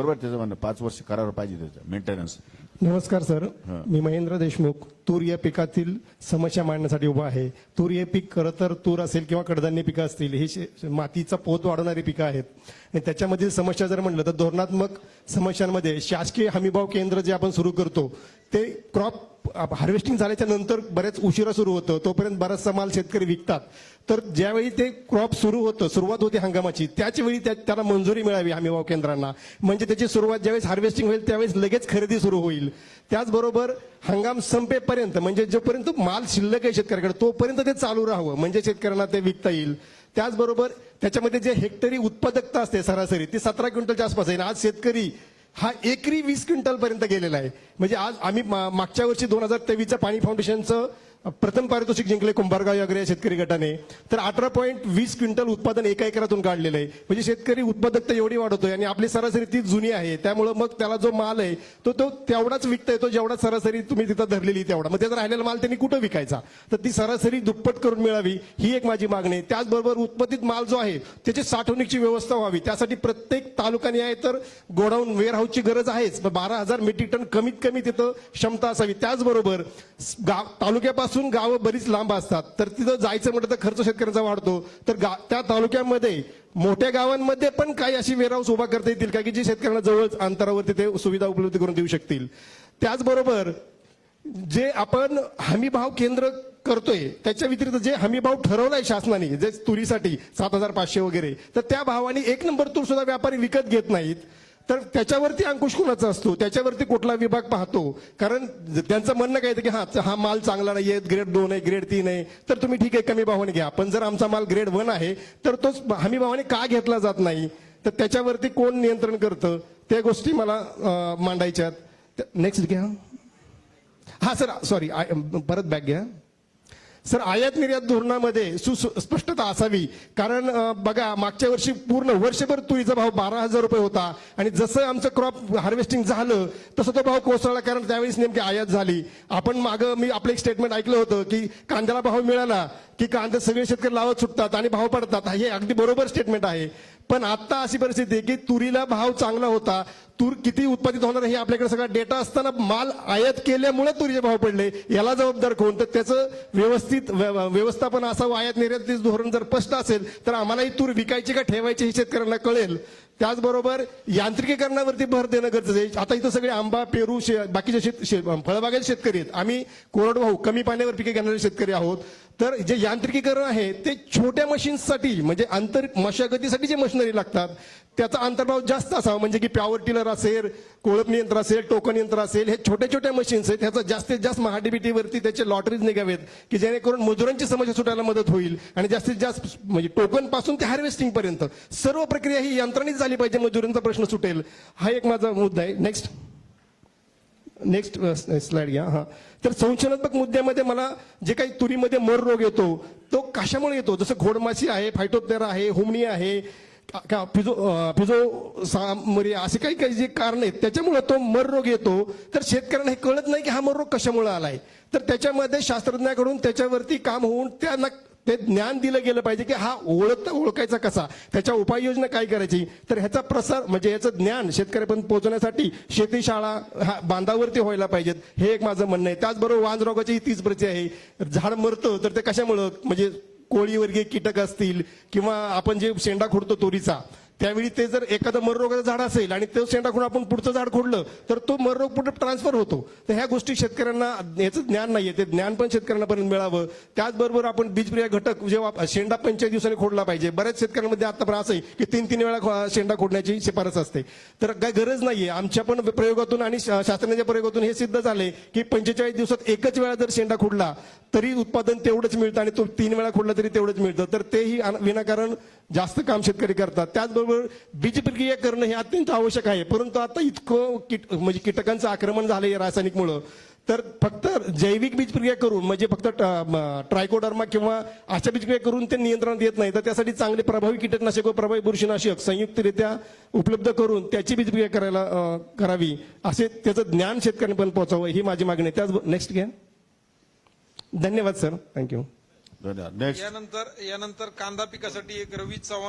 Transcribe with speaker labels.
Speaker 1: बरोबर? त्याचं म्हणणं पाच वर्ष करार पाहिजे त्याचं मेंटेनन्स
Speaker 2: नमस्कार सर.
Speaker 1: हा.
Speaker 2: मी महेंद्र देशमुख तूर या पिकातील समस्या मांडण्यासाठी उभा आहे. तूर हे पीक खरं तर तूर असेल किंवा कडधान्य पिकं असतील ही शे- मातीचा पोत वाढवणारी पिकं आहेत. आणि त्याच्यामधील समस्या जर म्हणलं तर धोरणात्मक समस्यांमध्ये शासकीय हमीभाव केंद्र जे आपण सुरू करतो ते क्रॉप हार्वेस्टिंग झाल्याच्यानंतर बऱ्याच उशिरा सुरू होतं. तोपर्यंत बराचसा माल शेतकरी विकतात. तर ज्यावेळी ते क्रॉप सुरू होतं सुरुवात होती हंगामाची त्याच वेळी त्या- त्याला मंजुरी मिळावी हमीभाव केंद्रांना. म्हणजे त्याची सुरुवात ज्यावेळेस हार्वेस्टिंग होईल त्यावेळेस लगेच खरेदी सुरू होईल. त्याचबरोबर हंगाम संपेपर्यंत म्हणजे जोपर्यंत माल शिल्लक आहे शेतकऱ्याकडे तोपर्यंत ते चालू राहावं म्हणजे शेतकऱ्यांना ते विकता येईल. त्याचबरोबर त्याच्यामध्ये जे हेक्टरी उत्पादकता असते सरासरी ती सतरा क्विंटलच्या आसपास आहे. आज शेतकरी हा एकरी वीस क्विंटल पर्यंत गेलेला आहे. म्हणजे आज आम्ही मा- मागच्या वर्षी दोन हजार तेवीसच्या पाणी फाउंडेशनचं प्रथम पारितोषिक जिंकले कुंभारगाव या या शेतकरी गटाने. तर अठरा पॉईंट वीस क्विंटल उत्पादन एका एकरातून काढलेलं आहे. म्हणजे शेतकरी उत्पादकता एवढी वाढवतोय आणि आपली सरासरी ती जुनी आहे. त्यामुळे मग त्याला जो माल आहे तो तो तेवढाच विकता येतो जेवढा सरासरी तुम्ही तिथं धरलेली तेवढा. मग त्याचा राहिलेला माल त्यांनी कुठं विकायचा? तर ती सरासरी दुप्पट करून मिळावी ही एक माझी मागणी आहे. त्याचबरोबर उत्पादित माल जो आहे त्याची साठवणुकीची व्यवस्था व्हावी. त्यासाठी प्रत्येक तालुक्याने आहे तर गोडाऊन वेअरहाऊसची गरज आहेच. बारा हजार मेट्रिक टन कमीत कमी तिथं क्षमता असावी. त्याचबरोबर गाव तालुक्यापासून गावं बरीच लांब असतात. तर तिथं जायचं म्हटलं तर खर्च शेतकऱ्यांचा वाढतो. तर गा- त्या तालुक्यामध्ये मोठ्या गावांमध्ये पण काही अशी वेअरहाऊस उभा करता येतील का की जी शेतकऱ्यांना जवळच अंतरावरती ते सुविधा उपलब्ध करून देऊ शकतील? त्याचबरोबर जे आपण हमी भाव केंद्र करतोय त्याच्या व्यतिरिक्त जे हमी भाव ठरवलाय शासनाने जे तुरीसाठी सात हजार पाचशे वगैरे तर त्या भावाने एक नंबर तूर सुद्धा व्यापारी विकत घेत नाहीत. तर त्याच्यावरती अंकुश कुणाचा असतो? त्याच्यावरती कुठला विभाग पाहतो? कारण ज- त्यांचं म्हणणं काय येतं की हा हा माल चांगला नाही आहे ग्रेड दोन आहे ग्रेड तीन आहे तर तुम्ही ठीक आहे कमी भावाने घ्या. पण जर आमचा माल ग्रेड वन आहे तर तोच हमी भावाने का घेतला जात नाही? तर त्याच्यावरती कोण नियंत्रण करतं? त्या गोष्टी मला अं, मांडायच्यात. नेक्स्ट घ्या. हा सर सॉरी परत बॅग घ्या. सर आयात निर्यात धोरणामध्ये सुस्पष्टता असावी. कारण बघा मागच्या वर्षी पूर्ण वर्षभर तुरीचा भाव बारा हजार रुपये होता. आणि जसं आमचं क्रॉप हार्वेस्टिंग झालं तसं तो भाव कोसळला कारण त्यावेळेस नेमकी आयात झाली. आपण मागं मी आपलं एक स्टेटमेंट ऐकलं होतं की कांद्याला भाव मिळाला की कांदे सगळे शेतकरी लावत सुटतात आणि भाव पडतात. हे अगदी बरोबर स्टेटमेंट आहे. पण आता अशी परिस्थिती आहे की तुरीला भाव चांगला होता तूर किती उत्पादित होणार हे आपल्याकडे सगळा डेटा असताना माल आयात केल्यामुळे तुरीचे भाव पडले. याला जबाबदार कोण? तर त्याचं व्यवस्थित व्य- व्यवस्थापन असावं आयात निर्यात धोरण जर स्पष्ट असेल तर आम्हालाही तूर विकायची का ठेवायची हे शेतकऱ्यांना कळेल. त्याचबरोबर यांत्रिकीकरणावरती भर देणं गरजेचं आहे. आता इथं सगळे आंबा पेरू शे- बाकीचे शेत शे- फळबागाचे शेतकरी आहेत. आम्ही कोरडवाहू कमी पाण्यावर पिके घेणारे शेतकरी आहोत. तर जे यांत्रिकीकरण आहे ते छोट्या मशीन्ससाठी म्हणजे आंतर मशागतीसाठी जे मशिनरी लागतात त्याचा अंतर्भाव जास्त असावा. म्हणजे की पॉवर टिलर असेल कोळप यंत्र असेल टोकन यंत्र असेल हे छोट्या छोट्या मशीन्स आहेत. ह्याचा जास्तीत जास्त महाडीबीटीवरती त्याचे लॉटरीज निघावेत की जेणेकरून मजुरांची समस्या सुटायला मदत होईल. आणि जास्तीत जास्त म्हणजे टोकनपासून ते हार्वेस्टिंग पर्यंत सर्व प्रक्रिया ही यंत्रणीच झाली पाहिजे मजुरींचा प्रश्न सुटेल. हा एक माझा मुद्दा आहे. नेक्स्ट नेक्स्ट स्लाइड घ्या. हा. तर संशोधनात्मक मुद्द्यामध्ये मला जे काही तुरीमध्ये मर रोग येतो तो कशामुळे येतो? जसं घोडमाशी आहे फायटोप्टेरा आहे हुमणी आहे का- फिजो फिजो सामरी असे काही काही जे कारण आहेत त्याच्यामुळे तो मर रोग येतो. तर शेतकऱ्यांना हे कळत नाही की हा मर रोग कशामुळे आलाय. तर त्याच्यामध्ये शास्त्रज्ञाकडून त्याच्यावरती काम होऊन त्यांना ते ज्ञान दिलं गेलं पाहिजे की हा ओळख ओळखायचा कसा? त्याच्या उपाययोजना काय करायची? तर ह्याचा प्रसार म्हणजे ह्याचं ज्ञान शेतकऱ्यापर्यंत पोहोचवण्यासाठी शेती शाळा हा बांधावरती व्हायला पाहिजेत. हे एक माझं म्हणणं आहे. त्याचबरोबर वांजरोगाची तीच प्रती आहे. झाड मरतं तर ते कशामुळं? म्हणजे कोळीवर्गीय कीटक असतील किंवा आपण जे शेंडा खोडतो तोरीचा त्यावेळी ते जर एखादं मररोगाचं झाड असेल आणि तो शेंडा खोडून आपण पुढचं झाड खोडलं तर तो मररोग पुढे ट्रान्सफर होतो. तर ह्या गोष्टी शेतकऱ्यांना याचं ज्ञान नाहीये. ते ज्ञान पण शेतकऱ्यांनापर्यंत मिळावं. त्याचबरोबर आपण बीजप्रिया घटक जेव्हा शेंडा पंचेचाळीस दिवसांनी खोडला पाहिजे. बऱ्याच शेतकऱ्यांमध्ये आतापर्यंत असं आहे की तीन तीन वेळा शेंडा खोडण्याची शिफारस असते. तर काय गरज नाहीये. आमच्या पण प्रयोगातून आणि शा- शास्त्रज्ञाच्या प्रयोगातून हे सिद्ध झाले की पंचेचाळीस दिवसात एकच वेळा जर शेंडा खोडला तरी उत्पादन तेवढंच मिळतं आणि तो तीन वेळा खोडला तरी तेवढंच मिळतं. तर तेही विनाकारण जास्त काम शेतकरी करतात. त्याचबरोबर बीज प्रक्रिया करणं हे अत्यंत आवश्यक आहे. परंतु आता इतकं कीट म्हणजे कीटकांचं आक्रमण झालंय रासायनिकमुळं. तर फक्त जैविक बीज प्रक्रिया करून म्हणजे फक्त ट्रायकोडर्मा किंवा अशा बीजक्रिया करून ते नियंत्रणात येत नाही. तर त्यासाठी चांगले प्रभावी कीटकनाशक व प्रभावी बुरशीनाशक संयुक्तरित्या उपलब्ध करून त्याची बीज करायला करावी असे त्याचं ज्ञान शेतकऱ्यांपर्यंत पोहोचावं ही माझी मागणी आहे. त्याच नेक्स्ट घ्या. धन्यवाद सर. थँक्यू
Speaker 1: धन्यवाद. नेक्स्ट
Speaker 3: यानंतर यानंतर कांदा पिकासाठी एक रवी चव्हाण